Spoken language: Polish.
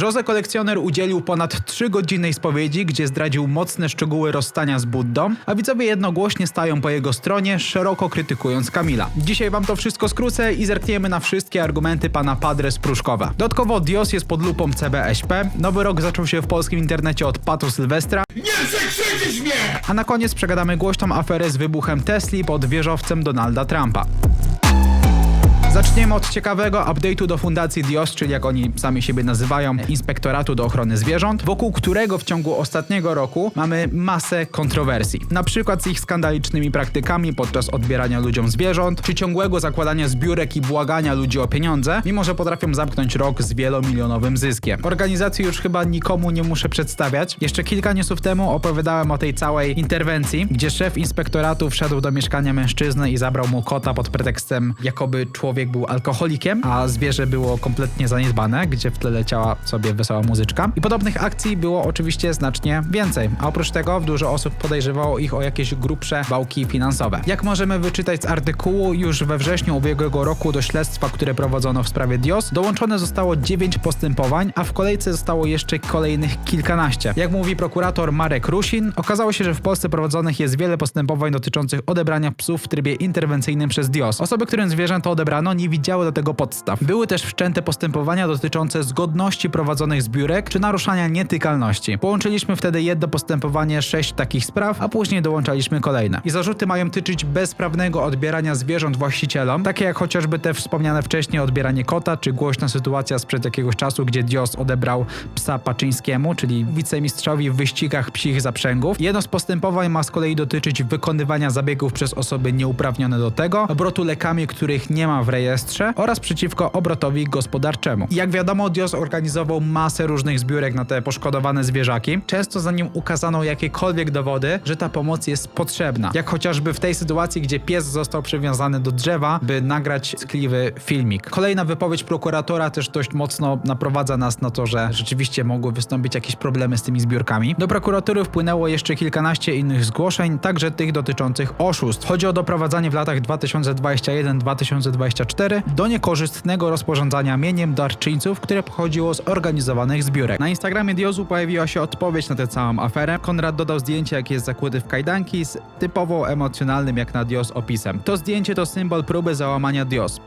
Jose Kolekcjoner udzielił ponad 3-godzinnej spowiedzi, gdzie zdradził mocne szczegóły rozstania z Buddą, a widzowie jednogłośnie stają po jego stronie, szeroko krytykując Kamila. Dzisiaj wam to wszystko skrócę i zerkniemy na wszystkie argumenty pana Padre z Pruszkowa. Dodatkowo Dios jest pod lupą CBŚP, nowy rok zaczął się w polskim internecie od Patu Sylwestra, Nie przekrzyczysz mnie! a na koniec przegadamy głośną aferę z wybuchem Tesli pod wieżowcem Donalda Trumpa. Zaczniemy od ciekawego update'u do Fundacji DIOS, czyli jak oni sami siebie nazywają, Inspektoratu do Ochrony Zwierząt, wokół którego w ciągu ostatniego roku mamy masę kontrowersji. Na przykład z ich skandalicznymi praktykami podczas odbierania ludziom zwierząt, czy ciągłego zakładania zbiórek i błagania ludzi o pieniądze, mimo że potrafią zamknąć rok z wielomilionowym zyskiem. Organizacji już chyba nikomu nie muszę przedstawiać. Jeszcze kilka newsów temu opowiadałem o tej całej interwencji, gdzie szef inspektoratu wszedł do mieszkania mężczyzny i zabrał mu kota pod pretekstem, jakoby człowiek był alkoholikiem, a zwierzę było kompletnie zaniedbane, gdzie w tle leciała sobie wesoła muzyczka. I podobnych akcji było oczywiście znacznie więcej. A oprócz tego dużo osób podejrzewało ich o jakieś grubsze bałki finansowe. Jak możemy wyczytać z artykułu, już we wrześniu ubiegłego roku do śledztwa, które prowadzono w sprawie DIOS, dołączone zostało 9 postępowań, a w kolejce zostało jeszcze kolejnych kilkanaście. Jak mówi prokurator Marek Rusin, okazało się, że w Polsce prowadzonych jest wiele postępowań dotyczących odebrania psów w trybie interwencyjnym przez DIOS. Osoby, którym zwierzęta odebrano, nie widziały do tego podstaw. Były też wszczęte postępowania dotyczące zgodności prowadzonych zbiórek czy naruszania nietykalności. Połączyliśmy wtedy jedno postępowanie, sześć takich spraw, a później dołączaliśmy kolejne. I zarzuty mają tyczyć bezprawnego odbierania zwierząt właścicielom, takie jak chociażby te wspomniane wcześniej odbieranie kota, czy głośna sytuacja sprzed jakiegoś czasu, gdzie Dios odebrał psa Paczyńskiemu, czyli wicemistrzowi w wyścigach psich zaprzęgów. Jedno z postępowań ma z kolei dotyczyć wykonywania zabiegów przez osoby nieuprawnione do tego, obrotu lekami, których nie ma w rejestrze oraz przeciwko obrotowi gospodarczemu. Jak wiadomo, Dios organizował masę różnych zbiórek na te poszkodowane zwierzaki, często zanim ukazano jakiekolwiek dowody, że ta pomoc jest potrzebna. Jak chociażby w tej sytuacji, gdzie pies został przywiązany do drzewa, by nagrać tkliwy filmik. Kolejna wypowiedź prokuratora też dość mocno naprowadza nas na to, że rzeczywiście mogły wystąpić jakieś problemy z tymi zbiórkami. Do prokuratury wpłynęło jeszcze kilkanaście innych zgłoszeń, także tych dotyczących oszustw. Chodzi o doprowadzanie w latach 2021-2024 do niekorzystnego rozporządzania mieniem darczyńców, które pochodziło z organizowanych zbiórek. Na Instagramie Diozu pojawiła się odpowiedź na tę całą aferę. Konrad dodał zdjęcie, jak jest zakłuty w kajdanki z typowo emocjonalnym jak na Dios opisem. To zdjęcie to symbol próby załamania Dios.